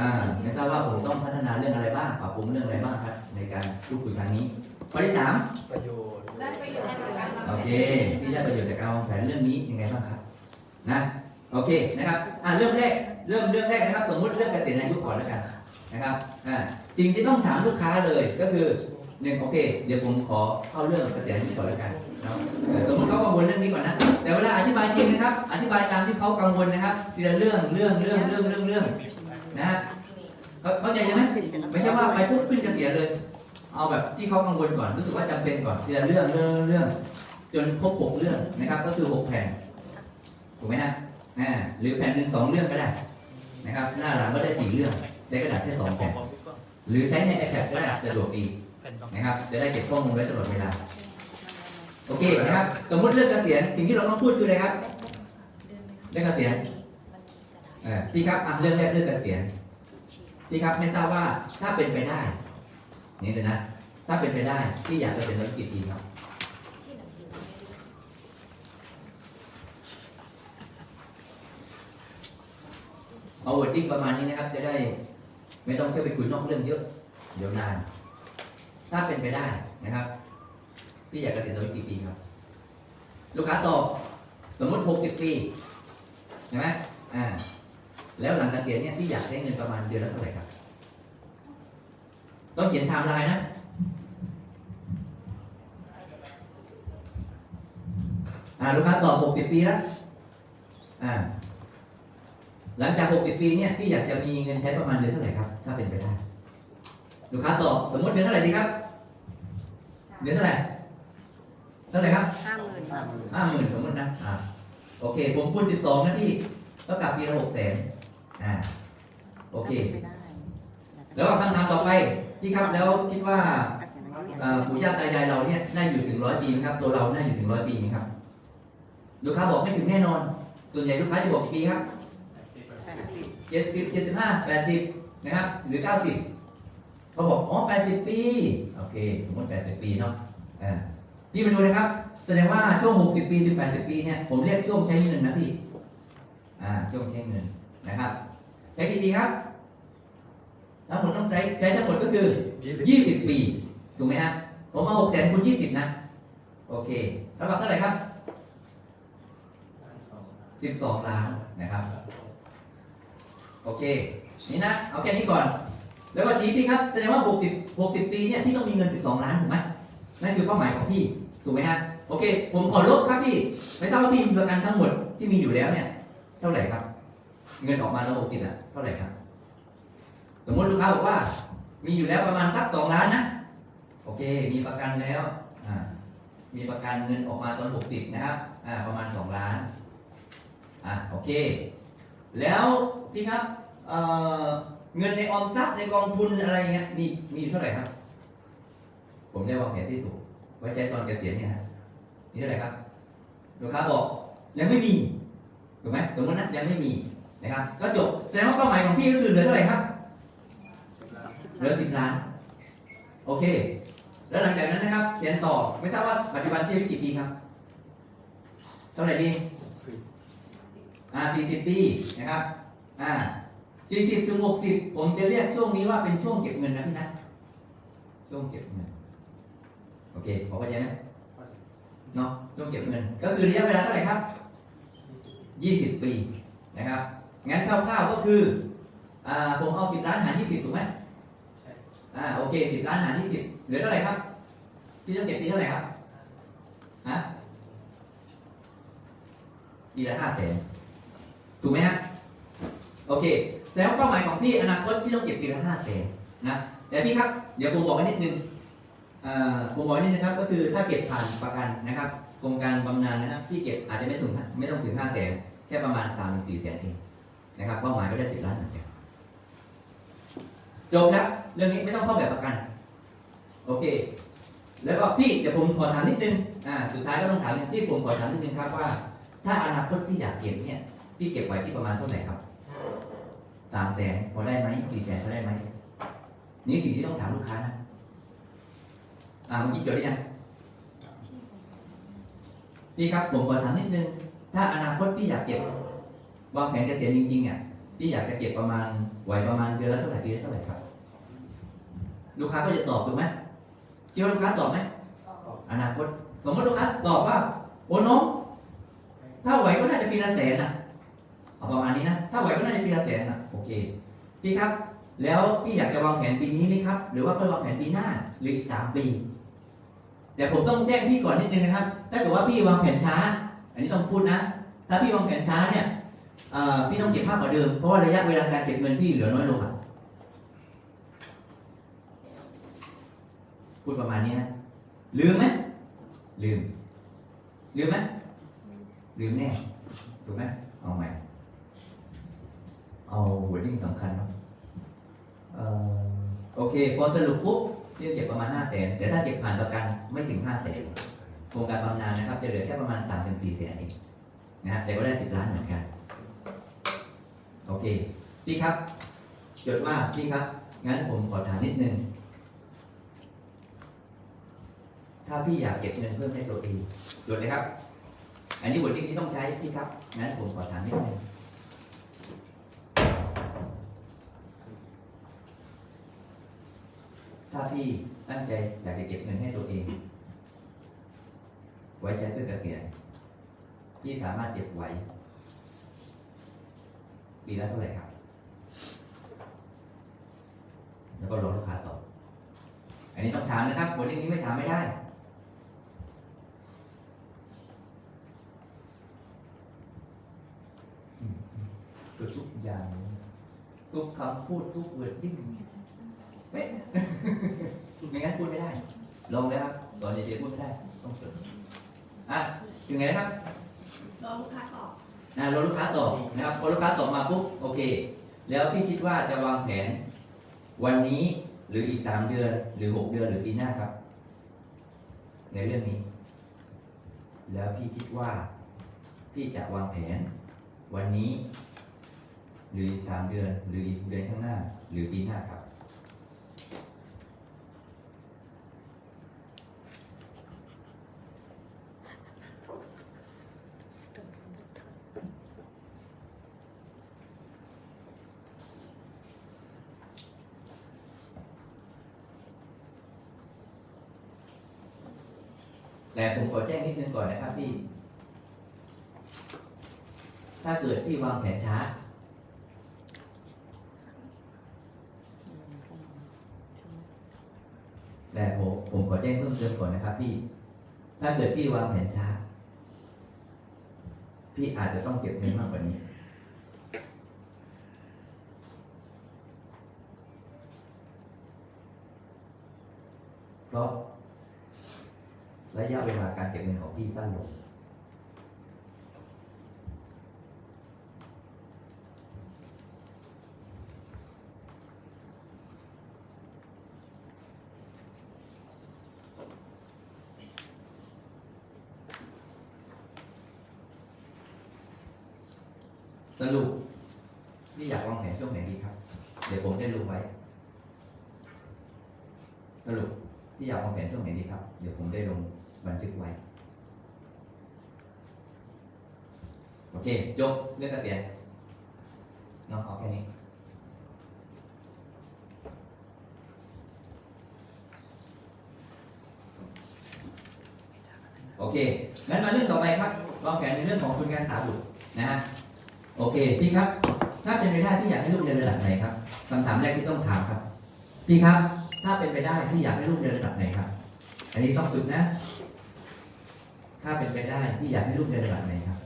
อ่าไม่ทราบว่าผมต้องพัฒนาเรื่องอะไรบ้างปรับปรุงเรื่องอะไรบ้างครับ ในการพูดคุยครั้งนี้ข้อที่สามประโยชน์ได้ประโยชน์จากการวางโอแผเคนที่ได้ประโยชน์จากการวางแผนเรื่องนี้ยังไงบ้างครับนะโอเคนะครับอ่าเรื่องแรกเริ่มเรื่องแรกนะครับ สมมติเรื่องเกษียณอายุก่อนแล้วกันนะครับอ่าสิ่งที่ต้องถามลูกค้าเลยก็คือหนึ่งโอเค เดี๋ยวผมขอเข้าเรื่องเกษียณอายุก่อนแล้วกันเนาะเออสมมติเขากังวลเรื่องนี้ก่อนนะ แต่เวลาอธิบายจริงนะครับ อธิบายตามที่เขากังวลนะครับทีละเรื่องเรื่องเรื่องเรื่องเรื่องเรื่องนะฮะ เขาเข้าใจใช่ไหมไม่ใช่ว่าไปปุ๊บขึ้นเกษียณเลย เอาแบบที่เขากังวลก่อน รู้สึกว่าจำเป็นก่อนทีละเรื่องเรื่องเรื่อง จนครบหกเรื่องนะครับ ก็คือหกแผ่นถูกไหมฮะอ่าหรือแผ่นหนึ่งสองเรื่องก็ได้นะครับ หน้าหลังก็ได้สี่เรื่องใช้กระดาษแค่สองแผ่นหรือใช้ใน iPad ก็ได้สะดวกดีนะครับ จะได้เก็บข้อมูลไว้ตลอดเวลาโอเคนะครับ สมมติเรื่องเกษียณสิ่งที่เราต้องพูดคืออะไรครับเรื่องเกษียณเออพี่ครับเรื่องแรกเรื่องเกษียณ พี่ครับไม่ทราบว่าถ้าเป็นไปได้ นี่เลยนะ ถ้าเป็นไปได้พี่อยากเกษียณอายุกี่ปีครับเอาวอร์ดดิ้งประมาณนี้นะครับ จะได้ไม่ต้องเที่ยวไปคุยนอกเรื่องเยอะ เดี๋ยวนาน ถ้าเป็นไปได้นะครับ พี่อยากเกษียณอายุกี่ปีครับ ลูกค้าตอบสมมติ 60 ปีใช่ไหมอ่า แล้วหลังเกษียณเนี่ยพี่อยากได้เงินประมาณเดือนละเท่าไหร่ครับ ต้องเขียนไทม์ไลน์นะอ่าลูกค้าตอบ60ปีแล้วอ่าหลังจาก60ปีเนี่ยพี่อยากจะมีเงินใช้ประมาณเดือนเท่าไหร่ครับ ถ้าเป็นไปได้ลูกค้าตอบสมมติเดือนเท่าไหร่ดีครับ เดือนเท่าไหร่เท่าไหร่ครับห้าหมื่นห้าหมื่นสมมตินะอ่าโอเค ผมคูณสิบสองนะพี่เท่ากับปีละหกแสน อ่าโอเคไม่ได้แล้วคำถามต่อไปพี่ครับแล้วคิดว่าเกษียณอายุอ่าปู่ย่าตายายเราเนี่ยน่าอยู่ถึงร้อยปีไหมครับ ตัวเราน่าอยู่ถึงร้อยปีไหมครับลูกค้าบอกไม่ถึงแน่นอน ส่วนใหญ่ลูกค้าจะบอกกี่ปีครับแปดสิบเจ็ดสิบเจ็ดสิบห้าแปดสิบนะครับ หรือเก้าสิบเขาบอกอ๋อแปดสิบปี โอเคสมมติแปดสิบปีเนาะอ่าพี่มาดูนะครับ แสดงว่าช่วง60ปีถึง80ปีเนี่ยผมเรียกช่วงใช้เงินนะพี่อ่าช่วงใช้เงินนะครับใช้กี่ปีครับ ทั้งหมดต้องใช้ใช้ทั้งหมดก็คือ20ปี ถูกไหมฮะผมเอา6แสนคูณ20นะ โอเคเท่ากับเท่าไหร่ครับ12ล้านนะครับ โอเค นี่นะ เอาแค่นี้ก่อน แล้วก็ทีพี่ครับ แสดงว่า60 60ปีเนี่ยพี่ต้องมีเงิน12ล้านถูกไหมนั่นคือเป้าหมายของพี่ ถูกไหมฮะ โอเค ผมขอลบครับพี่ ไม่ทราบว่าพี่มีประกันทั้งหมดที่มีอยู่แล้วเนี่ย เท่าไหร่ครับ เงินออกมาตั้ง60อะเท่าไหร่ครับ สมมติลูกค้าบอกว่า มีอยู่แล้วประมาณสักสองล้านนะโอเค มีประกันแล้วอ่ามีประกันเงินออกมาตอน60นะครับอ่าประมาณ2ล้านอ่าโอเค แล้วพี่ครับเอ่อเงินในออมทรัพย์ในกองทุนอะไรเงี้ยมีมีเท่าไหร่ครับ ผมได้วางแผนที่ถูกไว้ใช้ตอนเกษียณเนี่ยฮะนี่เท่าไหร่ครับลูกค้าบอกยังไม่มีถูกไหมสมมตินะยังไม่มี นะครับ ก็จบแสดงว่าเป้าหมายของพี่ก็คือเหลือเท่าไหร่ครับสิบเหลือสิบล้าน โอเค แล้วหลังจากนั้นนะครับ เขียนต่อไม่ทราบว่าปัจจุบันพี่อายุกี่ปีครับ เท่าไหร่ดีอ่าสี่สิบปีนะครับอ่าสี่สิบถึงหกสิบผมจะเรียกช่วงนี้ว่าเป็นช่วงเก็บเงินนะพี่นะช่วงเก็บเงินโอเคพอเข้าใจไหมเนาะช่วงเก็บเงิน ก็คือระยะเวลาเท่าไหร่ครับยี่สิบปีนะครับ งั้นคร่าวๆก็คืออ่าผมเอาสิบล้านหารยี่สิบถูกไหมอ่าโอเคสิบล้านหารยี่สิบเหลือเท่าไหร่ครับ พี่ต้องเก็บปีเท่าไหร่ครับฮะปีละห้าแสนถูกไหมฮะโอเคแสดงว่าเป้าหมายของพี่อนาคตพี่ต้องเก็บปีละห้าแสนนะเดี๋ยวพี่ครับเดี๋ยวผมบอกไว้นิดนึงอ่าผมบอกไว้นิดนึงครับก็คือถ้าเก็บผ่านประกันนะครับโครงการบำนาญนะครับพี่เก็บอาจจะไม่ถึงไม่ต้องถึงห้าแสนแค่ประมาณสามถึงสี่แสนเอง นะครับเป้าหมายก็ได้สิบล้านเหมือนกันจบแล้วเรื่องนี้ไม่ต้องเข้าแบบประกัน โอเค แล้วก็พี่เดี๋ยวผมขอถามนิดนึงอ่าสุดท้ายก็ต้องถามนึงพี่ผมขอถามนิดนึงครับว่า ถ้าอนาคตพี่อยากเก็บเนี่ย พี่เก็บไว้ที่ประมาณเท่าไหร่ครับสามแสนพอได้ไหมสี่แสนพอได้ไหมนี่สิ่งที่ต้องถามลูกค้านะอ่าเมื่อกี้จดได้ยังพี่ครับผมขอถามนิดนึง ถ้าอนาคตพี่อยากเก็บ วางแผนเกษียณจริงๆอะพี่อยากจะเก็บประมาณไหวประมาณเดือนละเท่าไหร่ครับ ลูกค้าก็จะตอบถูกไหมคิดว่าลูกค้าตอบไหมอนาคตสมมติลูกค้าตอบว่าโอ้น้องถ้าไหวก็น่าจะปีละแสนนะเอาประมาณนี้นะถ้าไหวก็น่าจะปีละแสนนะโอเคพี่ครับ แล้วพี่อยากจะวางแผนปีนี้ไหมครับ หรือว่าค่อยวางแผนปีหน้าหรืออีกสามปีแต่ผมต้องแจ้งพี่ก่อนนิดนึงนะครับ ถ้าเกิดว่าพี่วางแผนช้า อันนี้ต้องพูดนะ ถ้าพี่วางแผนช้าเนี่ยเอ่อ พี่ต้องเก็บมากกว่าเดิม เพราะว่าระยะเวลาการเก็บเงินพี่เหลือน้อยลงอะพูดประมาณนี้นะลืมไหมลืม ลืมไหมลืมแน่ถูกไหมเอาใหม่ เอาหัวดิ้งสำคัญเนาะโอเค พอสรุปปุ๊บพี่จะเก็บประมาณ5 0 0แสนแต่ถ้าเก็บผ่านประกันไม่ถึง5 0 0แสนโครงการบำนาญนะครับ จะเหลือแค่ประมาณ3ถึง4แสนเองนะฮะแต่ก็ได้10ล้านเหมือนกัน โอเค พี่ครับ จดว่าพี่ครับ งั้นผมขอถามนิดนึง ถ้าพี่อยากเก็บเงินเพิ่มให้ตัวเองจดเลยครับ อันนี้บทที่ต้องใช้พี่ครับ งั้นผมขอถามนิดนึงถ้าพี่ตั้งใจอยากจะเก็บเงินให้ตัวเอง ไว้ใช้เพื่อเกษียณพี่สามารถเก็บไว้ ปีละเท่าไหร่ครับ แล้วก็รอลูกค้าตอบอันนี้ต้องถามนะครับบทนี้ไม่ถามไม่ได้ทุกทุกอย่าง ทุกคำพูดทุกเวิร์ดดิ้งเป๊ะไม่งั้นพูดไม่ได้ ลองแล้วครับตอนเด็กๆพูดไม่ได้ ต้องฝึกอะถึงไหนนะครับรอลูกค้าตอบ อ่ารอลูกค้าตอบนะครับพอลูกค้าตอบมาปุ๊บโอเค แล้วพี่คิดว่าจะวางแผน วันนี้หรืออีกสามเดือน หรือหกเดือนหรือปีหน้าครับ ในเรื่องนี้ แล้วพี่คิดว่า พี่จะวางแผน วันนี้ หรืออีกสามเดือน หรืออีกเดือนข้างหน้า หรือปีหน้าครับ แต่ผมขอแจ้งนิดนึงก่อนนะครับพี่ ถ้าเกิดพี่วางแผนช้า แต่ผมผมขอแจ้งเพิ่มเติมก่อนนะครับ พี่ ถ้าเกิดพี่วางแผนช้า พี่อาจจะต้องเก็บเงินมากกว่านี้ เพราะ ระยะเวลาการเก็บเงินของพี่สั้นลง สรุปพี่อยากวางแผนช่วงไหนดีครับ เดี๋ยวผมจะลงไว้ สรุป พี่อยากวางแผนช่วงไหนดีครับ เดี๋ยวผมได้ลงบันทึกไว้ โอเค จบเรื่องเกษียณเนาะเอาแค่นี้โอเคงั้นมาเรื่องต่อไปครับวางแผนในเรื่องของทุนการศึกษาบุตรนะฮะ โอเค พี่ครับ ถ้าเป็นไปได้พี่อยากให้ลูกเรียนระดับไหนครับคำถามแรกที่ต้องถามครับ พี่ครับ ถ้าเป็นไปได้พี่อยากให้ลูกเดินระดับไหนครับ อันนี้ต้องฝึกนะ ถ้าเป็นไปได้พี่อยากให้ลูกเดินระดับไหนครับ